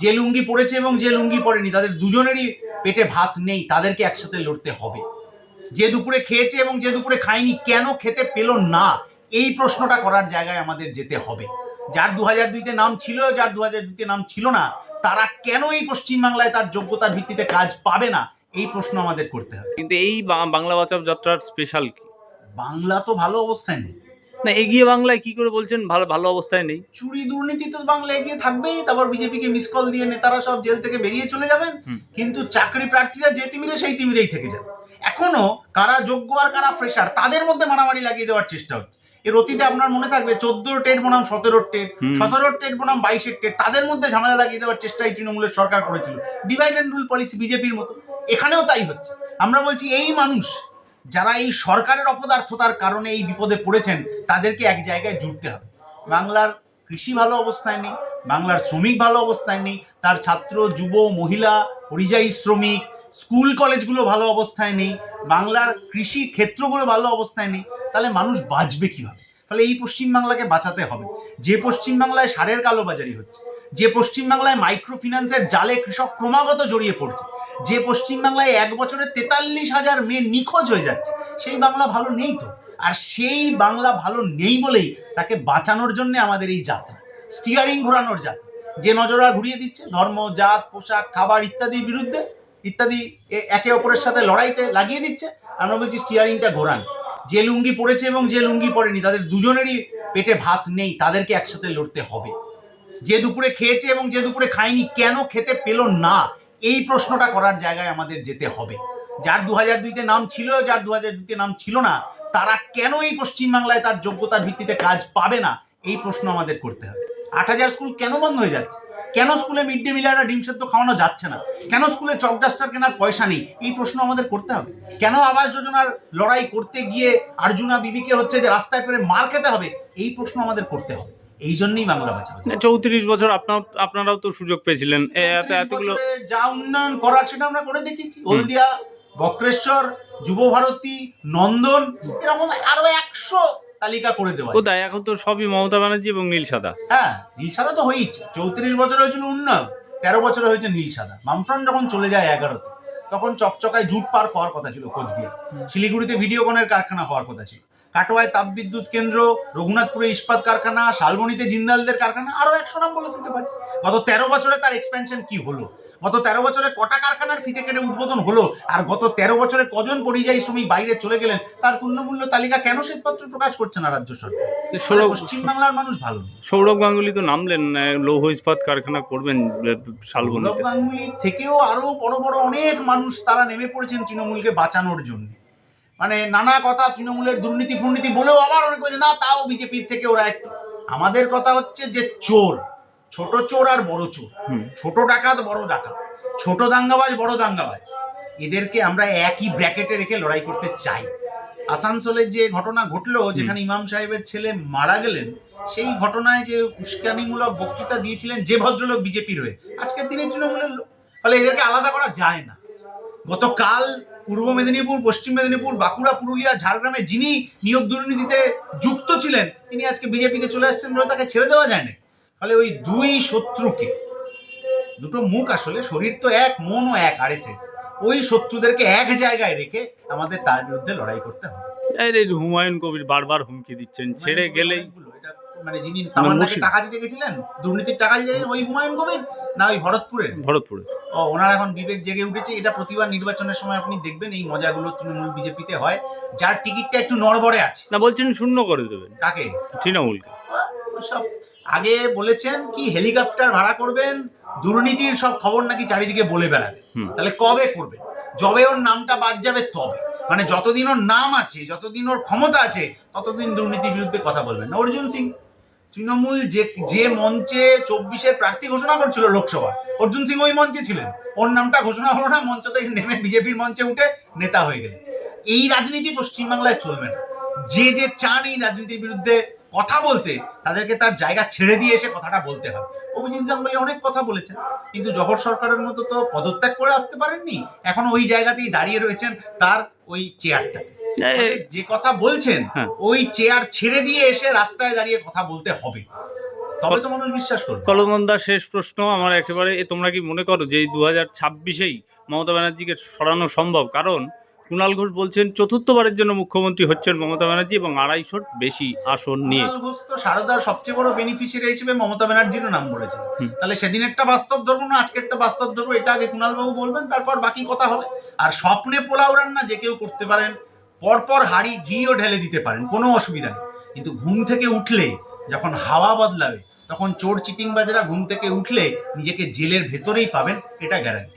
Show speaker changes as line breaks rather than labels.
যে লুঙ্গি পরেছে এবং যে লুঙ্গি পরেনি তাদের দুজনেরই পেটে ভাত নেই তাদেরকে একসাথে লড়তে হবে। যে দুপুরে খেয়েছে এবং যে দুপুরে খায়নি কেন খেতে পেল না? এই প্রশ্নটা করার জায়গায় আমাদের যেতে হবে। যার দু হাজার দুইতে নাম ছিল যার দু হাজার দুইতে নাম ছিল না তারা কেন এই পশ্চিমবাংলায় তার যোগ্যতার ভিত্তিতে কাজ পাবে না? এই প্রশ্ন আমাদের করতে হবে।
কিন্তু এই বাংলা বাঁচাও যাত্রার স্পেশাল কি?
বাংলা তো ভালো অবস্থায় নেই।
না এগিয়ে বাংলায় কি করে বলছেন? ভালো ভালো অবস্থায় নেই।
চুরি দুর্নীতি তো বাংলা এগিয়ে থাকবেই তারপর বিজেপিকে মিস কল দিয়ে নেতারা সব জেল থেকে বেরিয়ে চলে যাবেন। কিন্তু চাকরি প্রার্থীরা যে তিমিরে সেই তিমিরেই থেকে যাবে। এখনও কারা যোগ্য আর কারা ফ্রেশার তাদের মধ্যে মারামারি লাগিয়ে দেওয়ার চেষ্টা হচ্ছে। এর অতীতে আপনার মনে থাকবে চোদ্দোর টেট বনাম সতেরো টেট। সতেরো টেট বনাম বাইশের টেট। তাদের মধ্যে ঝামেলা লাগিয়ে দেওয়ার চেষ্টাই তৃণমূলের সরকার করেছিল। ডিভাইড অ্যান্ড রুল পলিসি বিজেপির মতো। এখানেও তাই হচ্ছে। আমরা বলছি এই মানুষ যারা এই সরকারের অপদার্থতার কারণে এই বিপদে পড়েছেন, তাদেরকে এক জায়গায় জুড়তে হবে। বাংলার কৃষি ভালো অবস্থায় নেই, বাংলার শ্রমিক ভালো অবস্থায় নেই, তার ছাত্র, যুব, মহিলা, পরিযায়ী শ্রমিক, স্কুল, কলেজগুলো ভালো অবস্থায় নেই, বাংলার কৃষি ক্ষেত্রগুলো ভালো অবস্থায় নেই, তাহলে মানুষ বাঁচবে কীভাবে? তাহলে এই পশ্চিমবাংলাকে বাঁচাতে হবে। যে পশ্চিমবাংলায় সারের কালোবাজারি হচ্ছে, যে পশ্চিমবাংলায় মাইক্রো ফিন্যান্সের জালে কৃষক ক্রমাগত জড়িয়ে পড়ছে যে পশ্চিমবাংলায় এক বছরে তেতাল্লিশ হাজার মেয়ে নিখোঁজ হয়ে যাচ্ছে, সেই বাংলা ভালো নেই তো? আর সেই বাংলা ভালো নেই বলেই তাকে বাঁচানোর জন্য আমাদের এই যাত্রা স্টিয়ারিং ঘোরানোর যাত্রা। যে নজরা ঘুরিয়ে দিচ্ছে, ধর্ম, জাত, পোশাক, খাবার ইত্যাদির বিরুদ্ধে, ইত্যাদি একে অপরের সাথে লড়াইতে লাগিয়ে দিচ্ছে আমরা বলছি স্টিয়ারিংটা ঘোরান। যে লুঙ্গি পরেছে এবং যে লুঙ্গি পরেনি, তাদের দুজনেরই পেটে ভাত নেই, তাদেরকে একসাথে লড়তে হবে। যে দুপুরে খেয়েছে এবং যে দুপুরে খায়নি, কেন খেতে পেল না? এই প্রশ্নটা করার জায়গায় আমাদের যেতে হবে। যার দু হাজার দুইতে নাম ছিল, যার দু হাজার দুইতে নাম ছিল না, তারা কেন এই পশ্চিমবাংলায় তার যোগ্যতার ভিত্তিতে কাজ পাবে না? এই প্রশ্ন আমাদের করতে হবে। আট হাজার স্কুল কেন বন্ধ হয়ে যাচ্ছে? কেন স্কুলে মিড ডে মিলে একটা ডিম সেদ্ধ খাওয়ানো যাচ্ছে না? কেন স্কুলে চক ডাস্টার কেনার পয়সা নেই? এই প্রশ্ন আমাদের করতে হবে। কেন আবাস যোজনার লড়াই করতে গিয়ে আর্জুনা বিবিকে হচ্ছে যে রাস্তায় পেরে মার খেতে হবে? এই প্রশ্ন আমাদের করতে হবে। এই জন্যই বাংলা বাঁচাবে
চৌত্রিশ বছর আপনার আপনারাও তো সুযোগ পেয়েছিলেন। এ এত
35
এতগুলো
যা উন্নয়ন করার সেটা আমরা করে দেখিয়েছি। হলদিয়া বক্রেশ্বর যুবভারতী নন্দন এরকম আরও একশো তালিকা করে দেওয়া।
কোথায় এখন তো সবই মমতা ব্যানার্জি এবং নীল সাদা।
হ্যাঁ নীল সাদা তো হয়েইছে। চৌত্রিশ বছর হয়েছিল উন্নয়ন তেরো বছর হয়েছে নীল সাদা। বামফ্রন্ট যখন চলে যায় এগারোতে তখন চকচকায় জুট পার্ক হওয়ার কথা ছিল কোচবিহার। শিলিগুড়িতে ভিডিওকনের কারখানা হওয়ার কথা ছিল। কাটোয়ায় তাপবিদ্যুৎ কেন্দ্র রঘুনাথপুরে ইস্পাত কারখানা শালবনীতে জিন্দালদের কারখানা আরও একশো নাম বলে দিতে পারি। গত তেরো বছরে তার এক্সপেনশন কি হলো? গত তেরো বছরে কটা কারখানার ফিতে কেটে উদ্বোধন হলো? আর গত তেরো বছরে কজন পরিযায়ী শ্রমিক বাইরে চলে গেলেন? তার তুল্যমূল্য তালিকা কেন শ্বেতপত্র প্রকাশ করছে না রাজ্য সরকার? পশ্চিমবাংলার মানুষ ভালো
সৌরভ গাঙ্গুলি তো নামলেন লৌহ ইস্পাত কারখানা করবেন আহ,
সৌরভ গাঙ্গুলির থেকেও আরও বড় বড় অনেক মানুষ তারা নেমে পড়েছেন তৃণমূলকে বাঁচানোর জন্য। মানে নানা কথা তৃণমূলের দুর্নীতি ফুর্নীতি বলেও আবার অনেক বলছে না তাও বিজেপির থেকে ওরা একটু আমাদের কথা হচ্ছে যে চোর ছোট চোর আর বড় চোর। ছোট ডাকাত বড় ডাকাত। ছোট দাঙ্গাবাজ বড় দাঙ্গাবাজ। এদেরকে আমরা একই ব্র্যাকেটে রেখে লড়াই করতে চাই। আসানসোলের যে ঘটনা ঘটলো যেখানে ইমাম সাহেবের ছেলে মারা গেলেন সেই ঘটনায় যে উস্কানিমূলক বক্তৃতা দিয়েছিলেন যে ভদ্রলোক বিজেপির হয়ে আজকে তিনি তৃণমূলের লোক ফলে এদেরকে আলাদা করা যায় না। গতকাল পূর্ব মেদিনীপুর পশ্চিম মেদিনীপুর বাঁকুড়া পুরুলিয়া ঝাড়গ্রামে যিনি নিয়োগ দুর্নীতিতে যুক্ত ছিলেন তিনি আজকে বিজেপিতে চলে আসছেন বলে তাকে ছেড়ে দেওয়া যায় না ফলে ওই দুই শত্রুকে দুটো মুখ আসলে শরীর তো এক মনও এক আরএসএস ওই শত্রুদেরকে এক জায়গায় রেখে আমাদের তার বিরুদ্ধে লড়াই করতে হবে।
হুমায়ুন কবির বারবার হুমকি দিচ্ছেন ছেড়ে গেলেই
মানে যিনি তামান্নাকে টাকা দিতে গেছিলেন দুর্নীতির টাকা দিতে ওই হুমায়ুন কবির না ওই ভরতপুরের
ভরতপুরে।
ও ওনার এখন বিবেক জেগে উঠেছে এটা প্রতিবার নির্বাচনের সময় আপনি দেখবেন এই মজাগুলো তৃণমূল বিজেপিতে হয় যার টিকিটটা একটু নড়বড়ে আছে।
না বলছেন শূন্য করে দেবেন।
কাকে?
তৃণমূলকে।
সব আগে বলেছেন কি হেলিকপ্টার ভাড়া করবেন দুর্নীতির সব খবর নাকি চারিদিকে বলে বেড়াবে। তাহলে কবে করবেন? যবে ওর নামটা বাদ যাবে তবে। মানে যতদিন ওর নাম আছে যতদিন ওর ক্ষমতা আছে ততদিন দুর্নীতির বিরুদ্ধে কথা বলবেন অর্জুন সিং তৃণমূল যে যে মঞ্চে চব্বিশের প্রার্থী ঘোষণা করছিল লোকসভা, অর্জুন সিং ওই মঞ্চে ছিলেন। ওর নামটা ঘোষণা হলো না, মঞ্চ থেকে নেমে বিজেপির মঞ্চে উঠে নেতা হয়ে গেলেন। এই রাজনীতি পশ্চিমবাংলায় চলবে না। যে যে চান এই রাজনীতির বিরুদ্ধে কথা বলতে, তাদেরকে তার জায়গা ছেড়ে দিয়ে এসে কথাটা বলতে হবে। অভিজিৎ গাঙ্গুলি অনেক কথা বলেছেন, কিন্তু জহর সরকারের মতো তো পদত্যাগ করে আসতে পারেননি। এখন ওই জায়গাতেই দাঁড়িয়ে রয়েছেন তার ওই চেয়ারটাতে যে কথা বলছেন
হ্যাঁ।
ওই চেয়ার ছেড়ে দিয়ে এসে রাস্তায় দাঁড়িয়ে কথা বলতে হবে। তবে তো মানুষ বিশ্বাস করবে।
কলমন্দা শেষ প্রশ্ন আমার একেবারে তোমরা কি মনে করো যে এই দু হাজার ছাব্বিশেই মমতা ব্যানার্জিকে সরানো সম্ভব? কারণ কুণাল ঘোষ বলছেন চতুর্থবারের জন্য মুখ্যমন্ত্রী হচ্ছেন মমতা ব্যানার্জি এবং আড়াইশোর বেশি আসন নিয়ে।
কুণাল ঘোষ তো সারদার সবচেয়ে বড় বেনিফিশিয়ারি হিসেবে মমতা ব্যানার্জিরও নাম বলেছেন। তাহলে সেদিন একটা বাস্তব ধরবো না আজকে একটা বাস্তব ধরবো এটা আগে কুণাল বাবু বলবেন তারপর বাকি কথা হবে। আর স্বপ্নে পোলাও রান্না যে কেউ করতে পারেন পরপর হাড়ি ঘিও ঢেলে দিতে পারেন, কোনো অসুবিধা নেই। কিন্তু ঘুম থেকে উঠলে, যখন হাওয়া বদলাবে, তখন চোর চিটিংবাজরা ঘুম থেকে উঠলে নিজেকে জেলের ভেতরেই পাবেন, এটা গ্যারান্টি